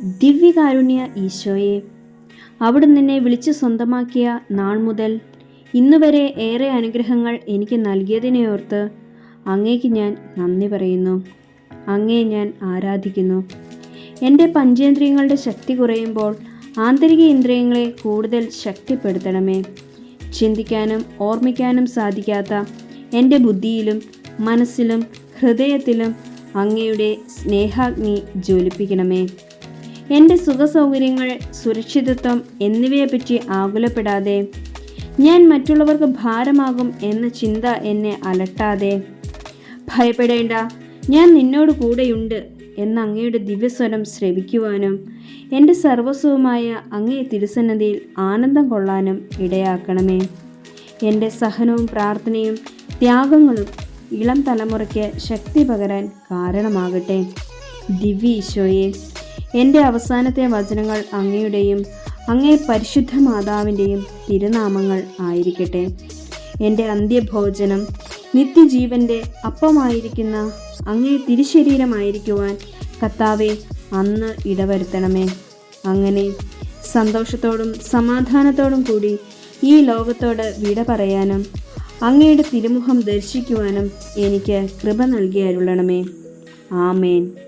ദിവ്യകാരുണ്യ ഈശോയെ അവിടുന്ന് എന്നെ വിളിച്ച് സ്വന്തമാക്കിയ നാൾ മുതൽ ഇന്നുവരെ ഏറെ അനുഗ്രഹങ്ങൾ എനിക്ക് നൽകിയതിനെ ഓർത്ത് അങ്ങേക്ക് ഞാൻ നന്ദി പറയുന്നു. അങ്ങേ ഞാൻ ആരാധിക്കുന്നു. എന്റെ പഞ്ചേന്ദ്രിയങ്ങളുടെ ശക്തി കുറയുമ്പോൾ ആന്തരിക ഇന്ദ്രിയങ്ങളെ കൂടുതൽ ശക്തിപ്പെടുത്തണമേ. ചിന്തിക്കാനും ഓർമ്മിക്കാനും സാധിക്കാത്ത എന്റെ ബുദ്ധിയിലും മനസ്സിലും ഹൃദയത്തിലും അങ്ങയുടെ സ്നേഹാഗ്നി ജ്വലിപ്പിക്കണമേ. എന്റെ സുഖസൗകര്യങ്ങൾ സുരക്ഷിതത്വം എന്നിവയെപ്പറ്റി ആകുലപ്പെടാതെ ഞാൻ മറ്റുള്ളവർക്ക് ഭാരമാകും എന്ന ചിന്ത എന്നെ അലട്ടാതെ. ഭയപ്പെടേണ്ട ഞാൻ നിന്നോട് കൂടെയുണ്ട് എന്ന അങ്ങയുടെ ദിവ്യസ്വരം ശ്രവിക്കുവാനും എന്റെ സർവസ്വമായ അങ്ങേ തിരുസന്നതിയിൽ ആനന്ദം കൊള്ളാനും ഇടയാക്കണമേ. എന്റെ സഹനവും പ്രാർത്ഥനയും ത്യാഗങ്ങളും ഇളം തലമുറയ്ക്ക് ശക്തി പകരാൻ കാരണമാകട്ടെ. ദിവ്യ ഈശോയെ എന്റെ അവസാനത്തെ വചനങ്ങൾ അങ്ങയുടെയും അങ്ങേ പരിശുദ്ധ മാതാവിന്റെയും തിരുനാമങ്ങൾ ആയിരിക്കട്ടെ. എന്റെ അന്ത്യഭോജനം നിത്യജീവന്റെ അപ്പമായിരിക്കുന്ന അങ്ങേ തിരുശരീരമായിരിക്കുവാൻ കർത്താവെ അന്ന് ഇടവരുത്തണമേ. അങ്ങനെ സന്തോഷത്തോടും സമാധാനത്തോടും കൂടി ഈ ലോകത്തോട് വിട പറയാനും അങ്ങയുടെ തിരുമുഖം ദർശിക്കുവാനും എനിക്ക് കൃപ നൽകി ആമേൻ.